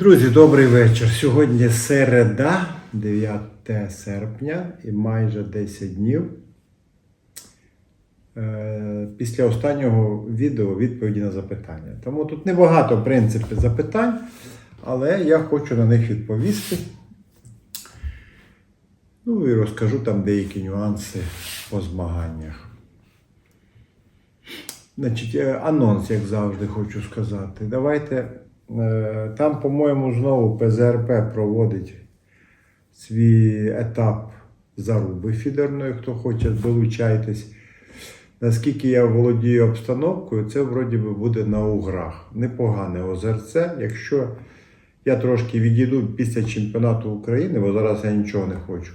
Друзі, добрий вечір. Сьогодні середа, 9 серпня, і майже 10 днів. е, Після останнього відео відповіді на запитання. Тому тут небагато, в принципі, запитань, але я хочу на них відповісти. Ну і розкажу там деякі нюанси по змаганнях. Значить, е, анонс, як завжди, хочу сказати. Давайте. Е, Там, по-моєму, знову ПЗРП проводить свій етап заруби фідерної, хто хоче, долучайтесь. Наскільки я володію обстановкою, це вроді би буде на Уграх. Непогане озерце. Якщо я трошки відійду після чемпіонату України, бо зараз я нічого не хочу,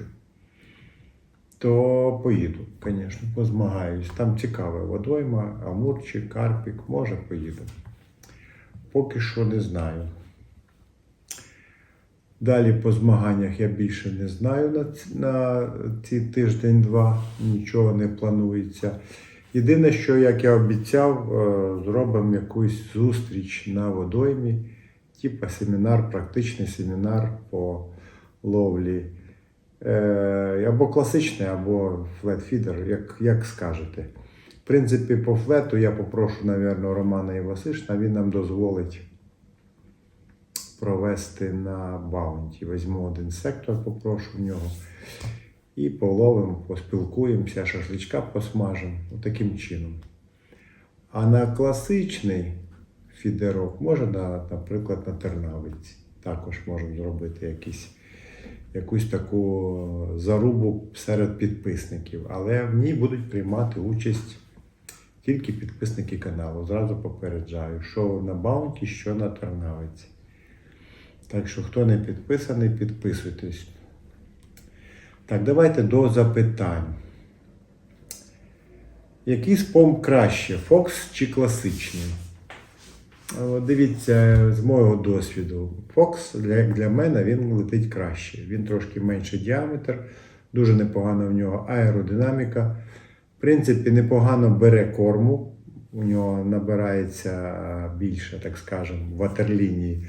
то поїду, звісно, позмагаюсь. Там цікаве водойма, Амурчик, Карпік, може поїду. Поки що не знаю. Далі по змаганнях я більше не знаю на, ці- на ці тиждень-два, нічого не планується. Єдине, що, як я обіцяв, е, зробимо якусь зустріч на водоймі, типа семінар, практичний семінар по ловлі. Е, Або класичний, або флетфідер, як, як скажете. В принципі, по флету я попрошу, напевно, Романа Івасишна, він нам дозволить провести на баунті. Візьму один сектор, попрошу в нього. І половимо, поспілкуємося, шашличка посмажемо. Таким чином. А на класичний фідерок може, на, наприклад, на тернавиці. Також можемо зробити якісь, якусь таку зарубу серед підписників. Але в ній будуть приймати участь тільки підписники каналу. Зразу попереджаю, що на баунті, що на тернавиці. Так що, хто не підписаний, підписуйтесь. Так, давайте до запитань. Який спом краще, Фокс чи класичний? Дивіться, з мого досвіду, Фокс для, для мене він летить краще. Він трошки менший діаметр, дуже непогана в нього аеродинаміка. В принципі, непогано бере корму. У нього набирається більше, так скажемо, ватерлінії.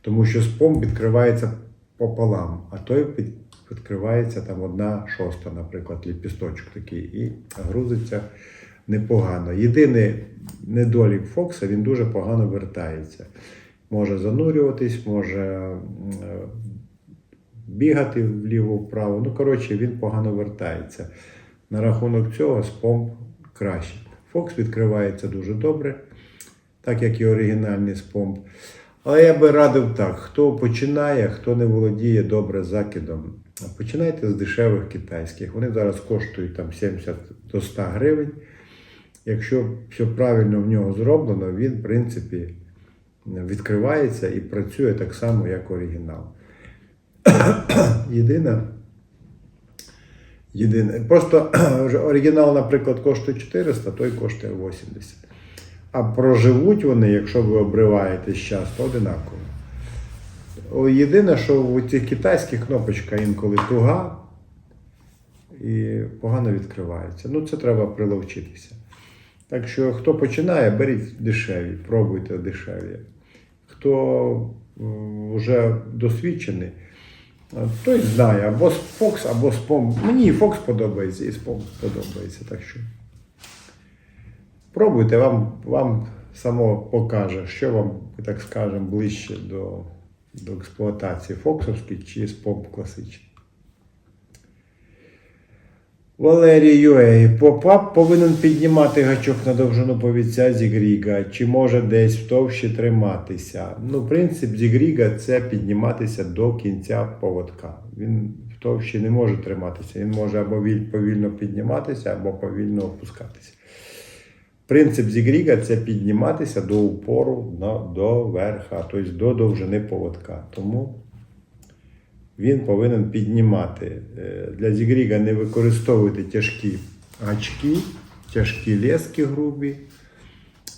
Тому що спом відкривається пополам, а той відкривається там одна шоста, наприклад, ліпісточок такий, і грузиться непогано. Єдиний недолік Фокса, він дуже погано вертається. Може занурюватись, може е, бігати вліво-вправо. Ну, коротше, він погано вертається. На рахунок цього спом краще. Фокс відкривається дуже добре, так як і оригінальний спомп. Але я би радив так: хто починає, хто не володіє добре закидом, починайте з дешевих китайських. Вони зараз коштують там 70 до 100 гривень. Якщо все правильно в нього зроблено, він, в принципі, відкривається і працює так само, як оригінал. Єдине, єдине. Просто оригінал, наприклад, коштує 400, той коштує 80. А проживуть вони, якщо ви обриваєте час, то одинаково. Єдине, що у цих китайських кнопочка інколи туга і погано відкривається. Ну, це треба приловчитися. Так що, хто починає, беріть дешеві, пробуйте дешеві. Хто вже досвідчений, той знає або Фокс, або Спом. Мені і Фокс подобається, і Спом подобається. Так що пробуйте, вам, вам само покаже, що вам, так скажемо, ближче до, до експлуатації Фоксовський чи Спом класичний. Валерій Юей, попап повинен піднімати гачок на довжину повіця Зігріга, чи може десь в товщі триматися. Ну, принцип Зігріга це підніматися до кінця поводка. Він в товщі не може триматися. Він може або повільно підніматися, або повільно опускатися. Принцип Зігріга це підніматися до упору до верха, тобто до довжини поводка. Тому він повинен піднімати. Е, Для зігріга не використовуйте тяжкі гачки, тяжкі лески грубі.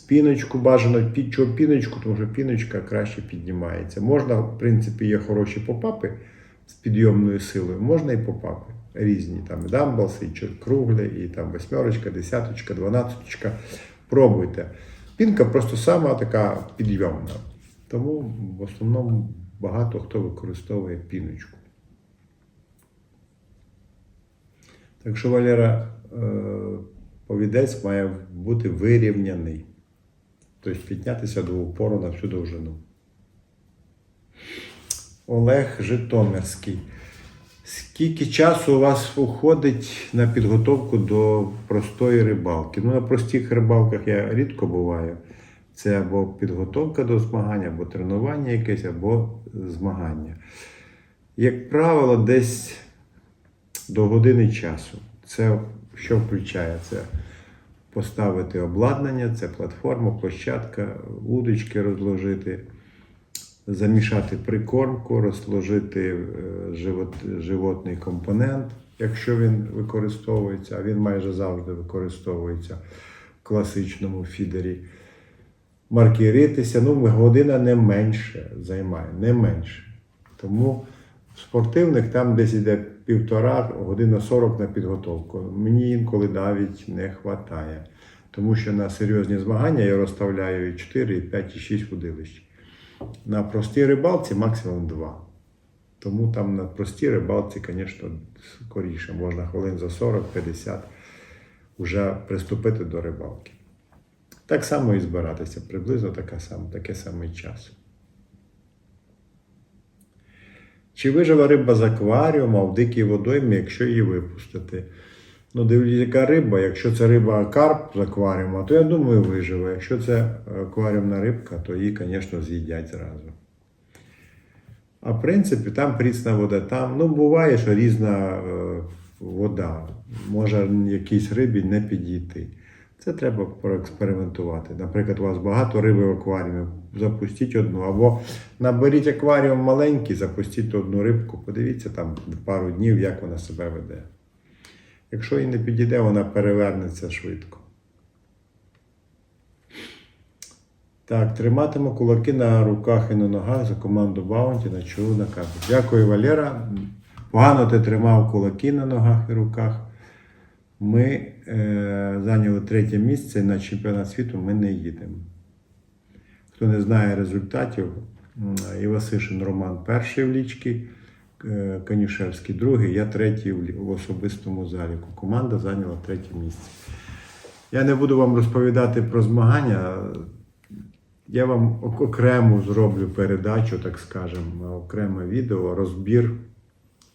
Піночку бажано, чого піночку, тому що піночка краще піднімається. Можна, в принципі, є хороші попапи з підйомною силою, можна і попапи різні. Там дамблси, і круглі, і там восьмерочка, десяточка, дванадцяточка. Пробуйте. Пінка просто сама така підйомна. Тому в основному багато хто використовує піночку. Так що Валера е, повідець має бути вирівняний. Тобто піднятися до упору на всю довжину. Олег Житомирський. Скільки часу у вас уходить на підготовку до простої рибалки? Ну, на простих рибалках я рідко буваю. Це або підготовка до змагання, або тренування якесь, або змагання. Як правило, десь до години часу. Це що включає? Це поставити обладнання, це платформа, площадка, удочки розложити, замішати прикормку, розложити е, живот, животний компонент, якщо він використовується, а він майже завжди використовується в класичному фідері. Маркіритися, ну, година не менше займає, не менше. Тому в спортивних там десь іде півтора година 40 на підготовку. Мені інколи навіть не вистачає. Тому що на серйозні змагання я розставляю і 4, і 5, і 6 удилищ. На простій рибалці максимум 2. Тому там на простій рибалці, звісно, скоріше, можна хвилин за 40-50 вже приступити до рибалки. Так само і збиратися, приблизно така сам, таке самий час. Чи вижила риба з акваріума в дикій водоймі, якщо її випустити? Ну, дивлюсь, яка риба. Якщо це риба карп з акваріума, то я думаю, виживе. Якщо це акваріумна рибка, то її, звісно, з'їдять зразу. А в принципі, там прісна вода. Там, ну, буває, що різна е, вода. Може якійсь рибі не підійти. Це треба проекспериментувати. Наприклад, у вас багато риби в акваріумі, запустіть одну. Або наберіть акваріум маленький, запустіть одну рибку, подивіться там пару днів, як вона себе веде. Якщо їй не підійде, вона перевернеться швидко. Так, триматиму кулаки на руках і на ногах за команду Баунті на чолу на кадрі. Дякую, Валера. Погано ти тримав кулаки на ногах і руках. Ми е, зайняли третє місце на чемпіонат світу ми не їдемо. Хто не знає результатів, Івасишин Роман перший в лічці, е, Канішевський другий, я третій в особистому заліку. Команда зайняла третє місце. Я не буду вам розповідати про змагання. Я вам окремо зроблю передачу, так скажемо, окреме відео, розбір,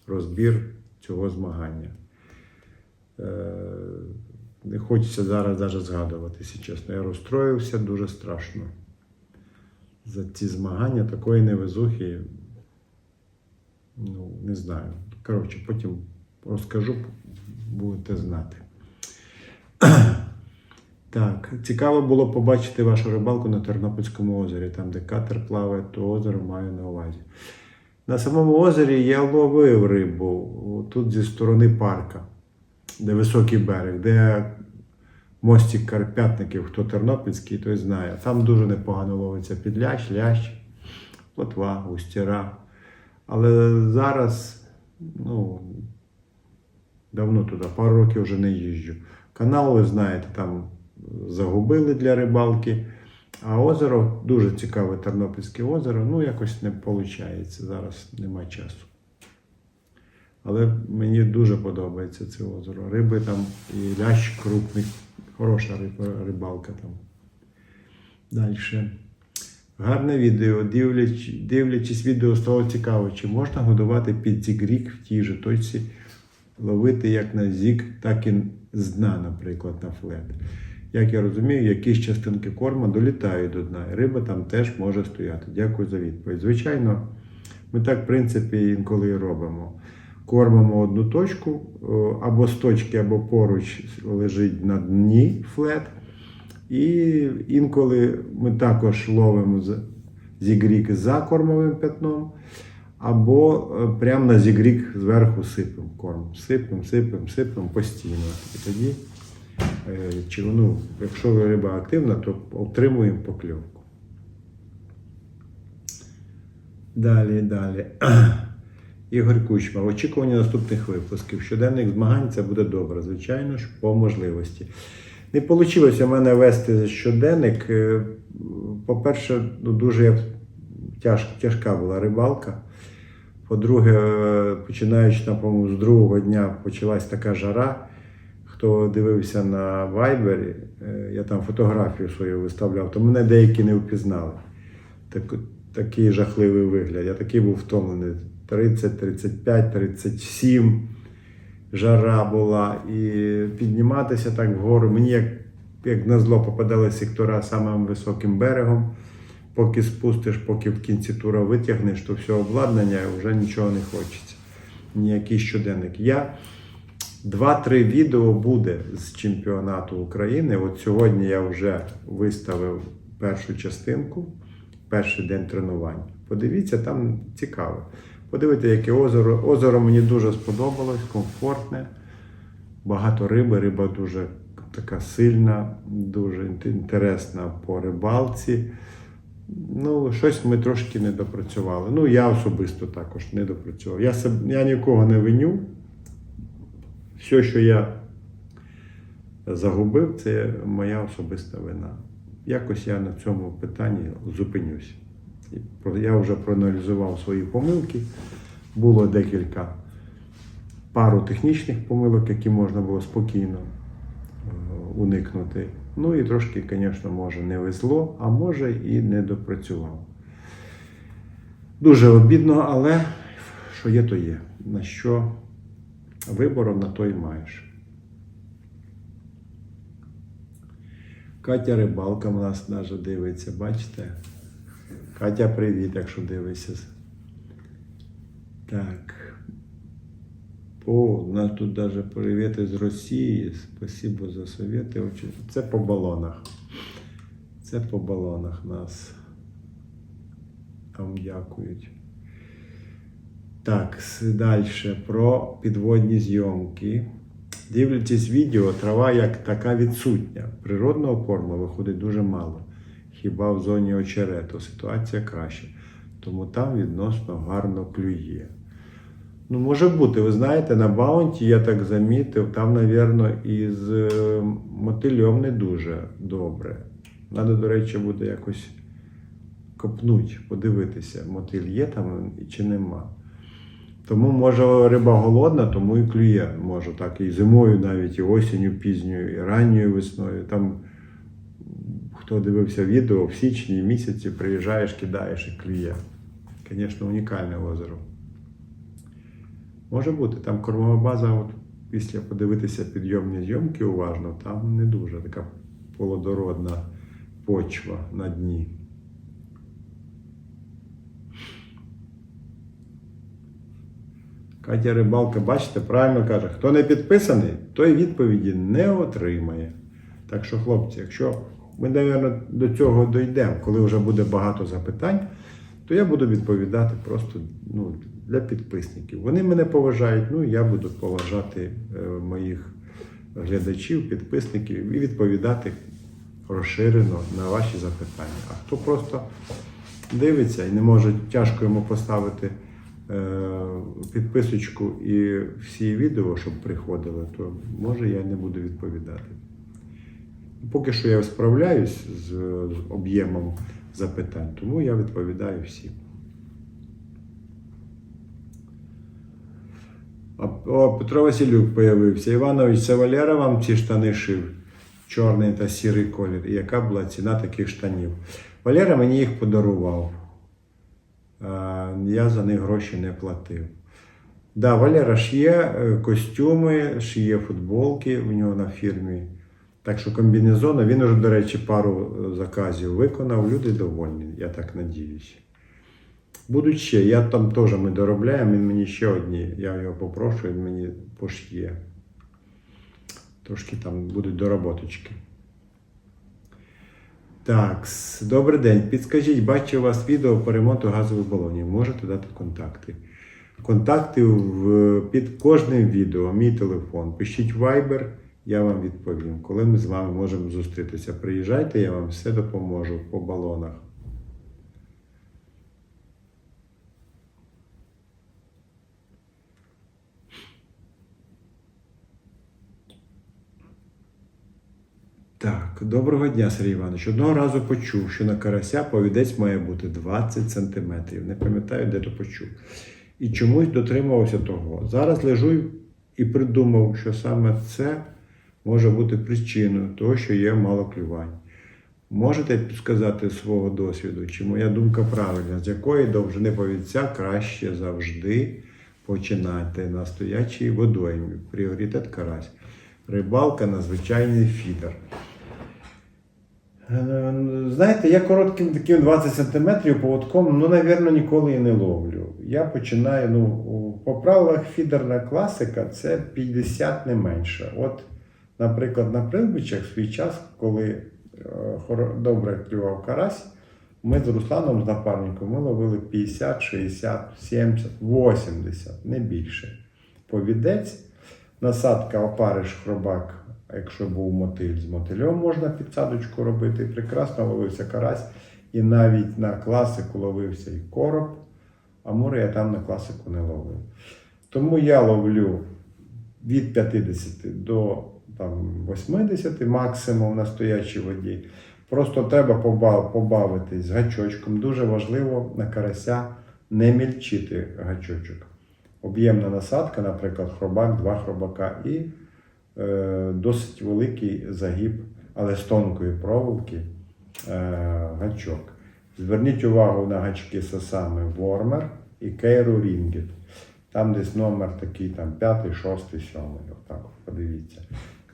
розбір цього змагання. Е, Не хочеться зараз навіть згадувати, чесно. Я розстроївся дуже страшно. За ці змагання такої невезухи. Ну, не знаю. Коротше, потім розкажу, будете знати. Так, цікаво було побачити вашу рибалку на Тернопільському озері, там, де катер плаває, то озеро маю на увазі. На самому озері я ловив рибу тут зі сторони парка, де високий берег, де мостик Карпятників, хто тернопільський, той знає. Там дуже непогано ловиться підлящ, лящ, плотва, густіра. Але зараз, ну, давно туди, пару років вже не їжджу. Канал, ви знаєте, там загубили для рибалки. А озеро дуже цікаве Тернопільське озеро. Ну, якось не виходить. Зараз нема часу. Але мені дуже подобається це озеро. Риби там і лящ крупний, хороша рибалка там. Далі. Гарне відео. Дивляч, дивлячись відео стало цікаво, чи можна годувати під зігрік в тій же точці, ловити як на зік, так і з дна, наприклад, на флет. Як я розумію, якісь частинки корма долітають до дна, і риба там теж може стояти. Дякую за відповідь. Звичайно, ми так, в принципі, інколи і робимо. Кормимо одну точку, або з точки, або поруч лежить на дні флет. І інколи ми також ловимо зігрік за кормовим пятном, або е, прямо на зігрік зверху сипемо корм. Сипемо, сипемо, сипемо постійно. І тоді, е, ну, якщо риба активна, то отримуємо покльовку. Далі, далі. Ігор Кучма. Очікування наступних випусків. Щоденних змагань це буде добре, звичайно ж, по можливості. Не вийшло в мене вести щоденник. Е, По-перше, ну, дуже тяж, тяжка була рибалка. По-друге, е, починаючи там, з другого дня почалась така жара. Хто дивився на Вайбері, я там фотографію свою виставляв, то мене деякі не впізнали. Так, такий жахливий вигляд. Я такий був втомлений. 30, 35, 37 жара була. І підніматися так вгору. Мені як, як на зло попадали сектора самим високим берегом. Поки спустиш, поки в кінці тура витягнеш, то все обладнання вже нічого не хочеться. Ніякий щоденник. Я Два-три відео буде з чемпіонату України. От сьогодні я вже виставив першу частинку, перший день тренувань. Подивіться, там цікаво. Подивіться, яке озеро. Озеро мені дуже сподобалось, комфортне, багато риби, риба дуже така сильна, дуже інтересна по рибалці. Ну, щось ми трошки не допрацювали. Ну, я особисто також не допрацював. Я, я нікого не виню. Все, що я загубив, це моя особиста вина. Якось я на цьому питанні зупинюсь. Я вже проаналізував свої помилки. Було декілька пару технічних помилок, які можна було спокійно е, уникнути. Ну і трошки, звісно, може не везло, а може і не допрацював. Дуже обідно, але що є, то є. На що вибору на то й маєш. Катя рибалка в нас навіть дивиться, бачите? Катя, привіт, якщо дивишся. Так. О, нас тут навіть привіти з Росії. Спасибо за совєти. Це по балонах. Це по балонах нас. Там дякують. Так, далі про підводні зйомки. Дивлячись відео, трава як така відсутня. Природного корму виходить дуже мало. Хіба в зоні очерету ситуація краща. Тому там відносно гарно клює. Ну, може бути, ви знаєте, на баунті я так замітив, там, напевно, із е, мотильом не дуже добре. Надо, до речі, буде якось копнуть, подивитися, мотиль є там чи нема. Тому, може, риба голодна, тому і клює. Може так і зимою, навіть і осінню, пізньою, і ранньою весною. Там, хто дивився відео, в січні місяці приїжджаєш, кидаєш і клює. Звісно, унікальне озеро. Може бути, там кормова база, от після подивитися підйомні зйомки уважно, там не дуже така полодородна почва на дні. Катя Рибалка, бачите, правильно каже, хто не підписаний, той відповіді не отримає. Так що, хлопці, якщо ми, мабуть, до цього дійдемо, коли вже буде багато запитань, то я буду відповідати просто ну, для підписників. Вони мене поважають, ну я буду поважати е, моїх глядачів, підписників і відповідати розширено на ваші запитання. А хто просто дивиться і не може тяжко йому поставити е, підписочку і всі відео, щоб приходили, то може я не буду відповідати. Поки що я справляюсь з, з об'ємом запитань, тому я відповідаю всім. О, Петро Василюк появився. Іванович, це Валера вам ці штани шив? Чорний та сірий колір. І яка була ціна таких штанів? Валера мені їх подарував. Я за них гроші не платив. Да, Валера шиє е, костюми, шиє футболки в нього на фірмі. Так що комбінезони, він уже, до речі, пару е, заказів виконав. Люди довольні, я так надіюсь. Будуть ще, я там теж ми доробляємо, він мені ще одні. Я його попрошу, він мені пошиє. Трошки там будуть доработочки. Так, добрий день. Підскажіть, бачу у вас відео по ремонту газових балонів. Можете дати контакти. Контакти в, під кожним відео, мій телефон. Пишіть Viber, я вам відповім. Коли ми з вами можемо зустрітися, приїжджайте, я вам все допоможу по балонах. Так, доброго дня, Сергій Іванович. Одного разу почув, що на карася повідець має бути 20 см. Не пам'ятаю, де то почув. І чомусь дотримувався того. Зараз лежу і придумав, що саме це може бути причиною того, що є мало клювань. Можете підсказати свого досвіду, чи моя думка правильна, з якої довжини повідця краще завжди починати на стоячій водоймі. Пріоритет карась. Рибалка на звичайний фідер. Е, Знаєте, я коротким таким 20 см поводком, ну, навірно, ніколи і не ловлю. Я починаю, ну, по правилах фідерна класика це 50 не менше. От, наприклад, на Прилбичах свій час, коли е, добре клював карась, ми з Русланом, з напарником, ми ловили 50, 60, 70, 80, не більше. Повідець, насадка опариш хробак, якщо був мотиль з мотильом, можна підсадочку робити. Прекрасно ловився карась. І навіть на класику ловився і короб, а море я там на класику не ловив. Тому я ловлю від 50 до там, 80 максимум на стоячій воді. Просто треба побавитись гачочком. Дуже важливо на карася не мільчити гачочок. Об'ємна насадка, наприклад, хробак, два хробака і е, досить великий загиб, але з тонкої проволоки е, гачок. Зверніть увагу на гачки сосами Вормер і Кейру Рінгет. Там десь номер такий, там п'ятий, шостий, сьомий. Отак, от подивіться.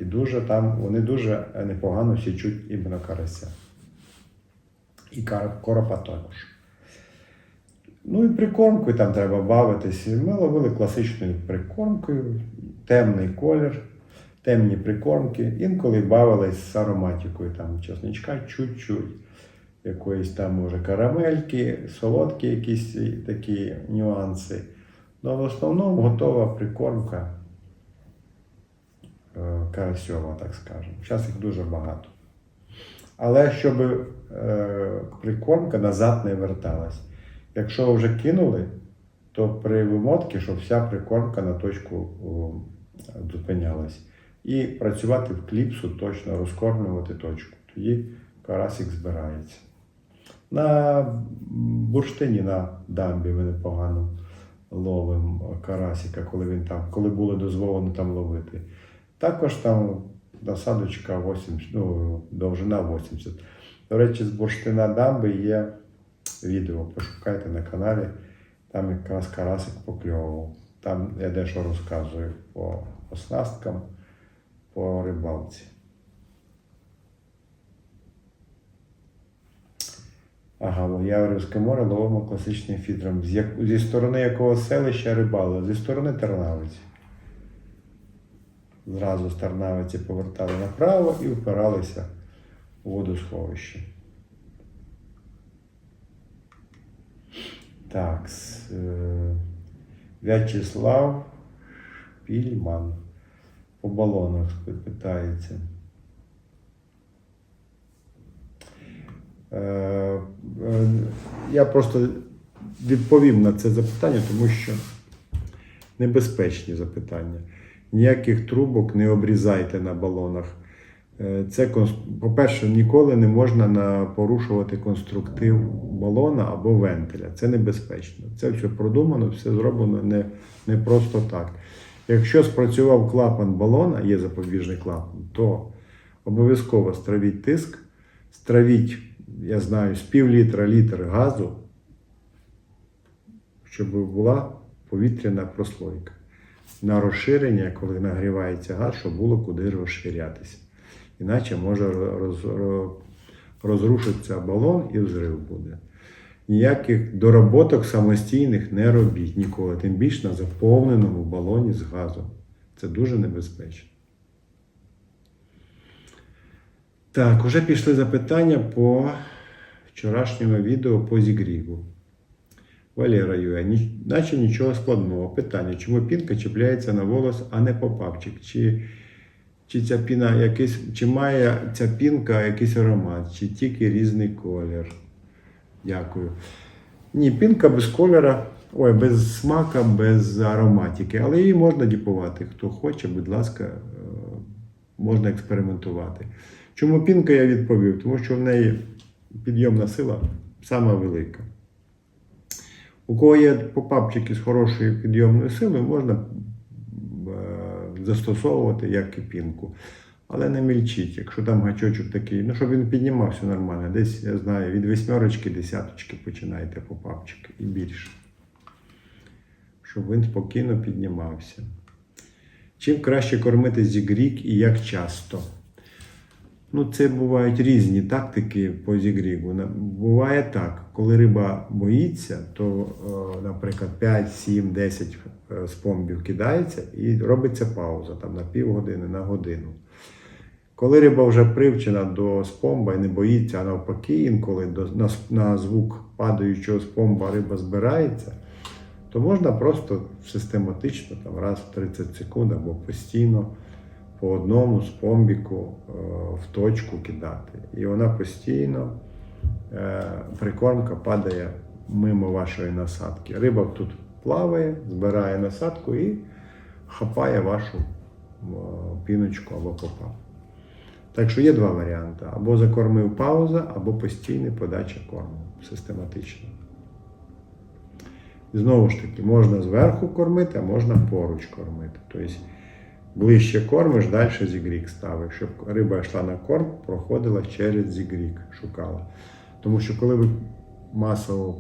І дуже там, вони дуже непогано січуть іменно карася. І коропа також. Ну і прикормкою там треба бавитись. Ми ловили класичною прикормкою, темний колір, темні прикормки. Інколи бавились з ароматикою, там чесничка чуть-чуть, якоїсь там, може, карамельки, солодкі якісь такі нюанси. Ну, в основному готова прикормка е, карасьова, так скажемо. Зараз їх дуже багато. Але щоб е, прикормка назад не верталась. Якщо вже кинули, то при вимотці, щоб вся прикормка на точку зупинялась. І працювати в кліпсу точно, розкормлювати точку. Тоді карасик збирається. На бурштині на дамбі ми непогано ловимо карасика, коли він там, коли було дозволено там ловити. Також там насадочка 80, ну, довжина 80. До речі, з бурштина дамби є відео, пошукайте на каналі, там якраз карасик покльовував. Там я дещо розказую по оснасткам, по рибалці. Ага, Яворівське море ловимо класичним як... Зі сторони якого селища рибали? Зі сторони Тернавиці. Зразу з Тернавиці повертали направо і впиралися у водосховище. Так, е, В'ячеслав Пільман. По балонах питається. Е, е, Я просто відповім на це запитання, тому що небезпечні запитання. Ніяких трубок не обрізайте на балонах. Е, Це, по-перше, ніколи не можна порушувати конструктив балона або вентиля. Це небезпечно. Це все продумано, все зроблено не, не просто так. Якщо спрацював клапан балона, є запобіжний клапан, то обов'язково стравіть тиск, стравіть, я знаю, з пів літра літр газу, щоб була повітряна прослойка. На розширення, коли нагрівається газ, щоб було куди розширятися. Іначе може роз, роз, розрушитися балон і взрив буде. Ніяких дороботок самостійних не робіть ніколи, тим більше на заповненому балоні з газом. Це дуже небезпечно. Так, уже пішли запитання по вчорашньому відео по зігріву. Валера Юя, наче нічого складного. Питання, чому пінка чіпляється на волос, а не попапчик? Чи, чи ця піна якийсь, чи має ця пінка якийсь аромат, чи тільки різний колір? Дякую. Ні, пінка без кольора, ой, без смака, без ароматики, але її можна діпувати. Хто хоче, будь ласка, е, можна експериментувати. Чому пінка я відповів? Тому що в неї підйомна сила сама велика. У кого є попапчики з хорошою підйомною силою, можна е, застосовувати як і пінку. Але не мільчіть, якщо там гачочок такий, ну щоб він піднімався нормально. Десь, я знаю, від восьмерочки, десяточки починайте попапчики і більше. Щоб він спокійно піднімався. Чим краще кормити зігрік і як часто? Ну, це бувають різні тактики по зігрігу. На- Буває так, коли риба боїться, то, е, наприклад, 5, 7, 10 е, спомбів кидається і робиться пауза там, на півгодини, на годину. Коли риба вже привчена до спомба і не боїться, а навпаки, інколи на, на звук падаючого спомба риба збирається, то можна просто систематично там, раз в 30 секунд або постійно по одному спомбіку е, в точку кидати. І вона постійно, е, прикормка падає мимо вашої насадки. Риба тут плаває, збирає насадку і хапає вашу е, піночку або попав. Так що є два варіанти: або закормив пауза, або постійна подача корму систематично. Знову ж таки, можна зверху кормити, а можна поруч кормити. Тобто ближче кормиш, далі зігрік ставиш, щоб риба йшла на корм, проходила через зігрік, шукала. Тому що коли ви масово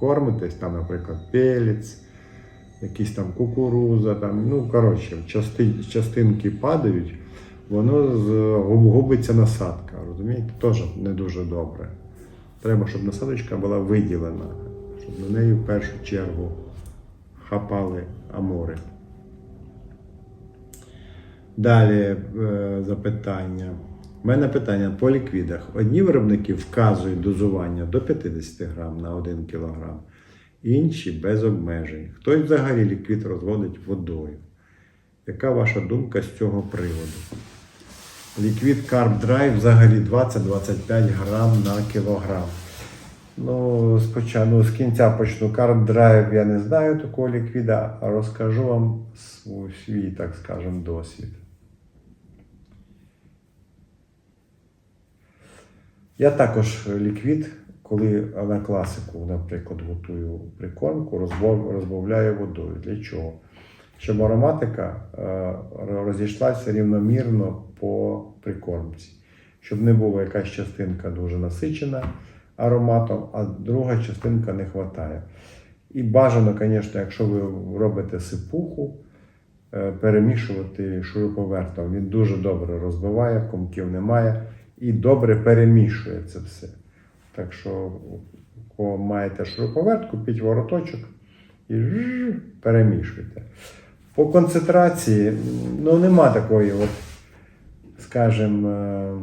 кормитесь, там, наприклад, пелець, якісь там кукуруза, там, ну, коротше, части, частинки падають, воно з- губиться насадка, розумієте? Теж не дуже добре. Треба, щоб насадочка була виділена, щоб на неї в першу чергу хапали амори. Далі е, запитання. У мене питання по ліквідах. Одні виробники вказують дозування до 50 грам на 1 кг, інші без обмежень. Хтось взагалі ліквід розводить водою. Яка ваша думка з цього приводу? Ліквід Carb Dry взагалі 20-25 грам на кілограм. Ну, спочатку з кінця почну. Carb Drive я не знаю такого ліквіда, а розкажу вам свій так скажемо, досвід. Я також ліквід, коли на класику, наприклад, готую прикормку, розбавляю водою. Для чого? Щоб ароматика е, розійшлася рівномірно по прикормці, щоб не була якась частинка дуже насичена ароматом, а друга частинка не вистачає. І бажано, звісно, якщо ви робите сипуху, е, перемішувати шуруповертом. Він дуже добре розбиває, комків немає і добре перемішує це все. Так що, кого маєте шуруповерт, купіть вороточок і перемішуйте. По концентрації, ну нема такої, от, скажімо, е,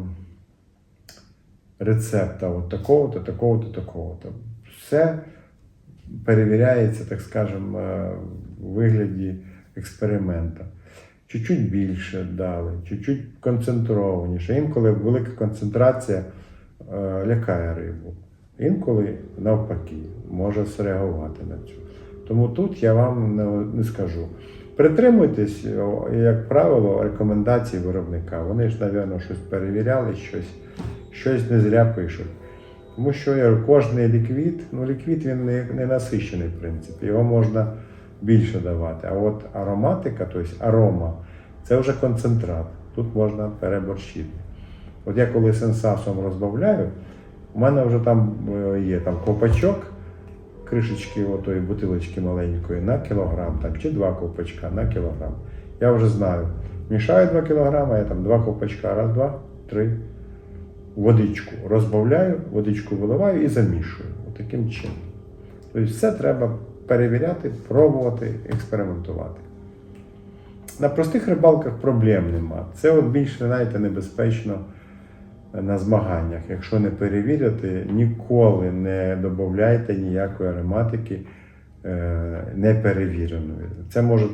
рецепта от такого-то, такого-то, такого-то. Все перевіряється, так скажемо, е, у вигляді експеримента. Чуть-чуть більше дали, чуть-чуть концентрованіше. Інколи велика концентрація е, лякає рибу. Інколи навпаки може среагувати на цю. Тому тут я вам не, скажу. Притримуйтесь, як правило, рекомендацій виробника. Вони ж, мабуть, щось перевіряли, щось, щось не зря пишуть. Тому що кожний ліквід, ну ліквід він не, не насичений, в принципі, його можна більше давати. А от ароматика, тобто арома, це вже концентрат. Тут можна переборщити. От я коли сенсасом розбавляю, у мене вже там е, є там копачок, кришечки отої бутилочки маленької на кілограм, там, чи два ковпачка на кілограм. Я вже знаю. Мішаю 2 кілограми, я там два ковпачка, раз, два, три. Водичку розбавляю, водичку виливаю і замішую. Отаким чином. Тобто все треба перевіряти, пробувати, експериментувати. На простих рибалках проблем нема. Це от більше, знаєте, небезпечно на змаганнях. Якщо не перевіряти, ніколи не додавайте ніякої ароматики е, неперевіреної. Це може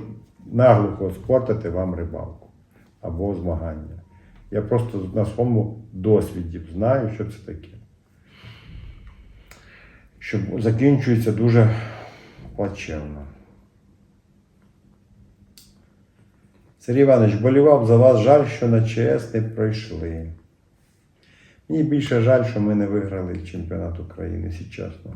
наглухо спортити вам рибалку або змагання. Я просто на своєму досвіді знаю, що це таке. Що закінчується дуже плачевно. Сергій Іванович, болівав за вас жаль, що на ЧС не пройшли. Мені більше жаль, що ми не виграли чемпіонат України, чесно.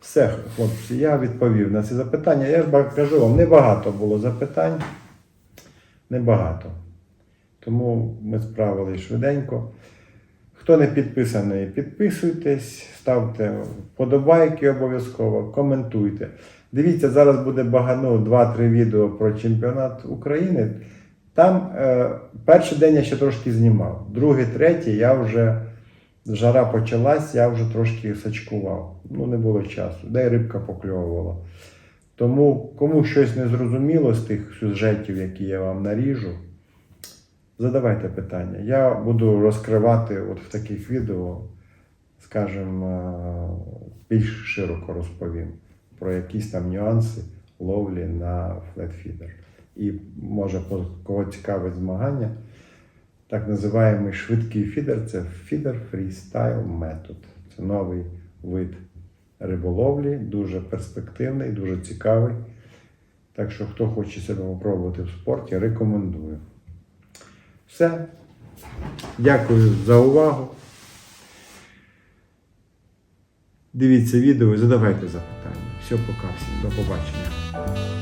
Все, хлопці, я відповів на ці запитання. Я ж кажу вам, небагато було запитань. Небагато. Тому ми справились швиденько. Хто не підписаний, підписуйтесь, ставте вподобайки обов'язково, коментуйте. Дивіться, зараз буде багато, ну, 2-3 відео про чемпіонат України. Там е, перший день я ще трошки знімав, другий, третій я вже жара почалась, я вже трошки сачкував. Ну, не було часу, де й рибка покльовувала. Тому кому щось не зрозуміло з тих сюжетів, які я вам наріжу, задавайте питання. Я буду розкривати от в таких відео, скажімо, більш широко розповім про якісь там нюанси ловлі на флетфідер. І може кого цікавить змагання. Так називаємо швидкий фідер це фідер фрістайл метод. Це новий вид риболовлі, дуже перспективний, дуже цікавий. Так що, хто хоче себе попробувати в спорті, рекомендую. Все. Дякую за увагу. Дивіться відео і задавайте запитання. Все, пока всім. До побачення.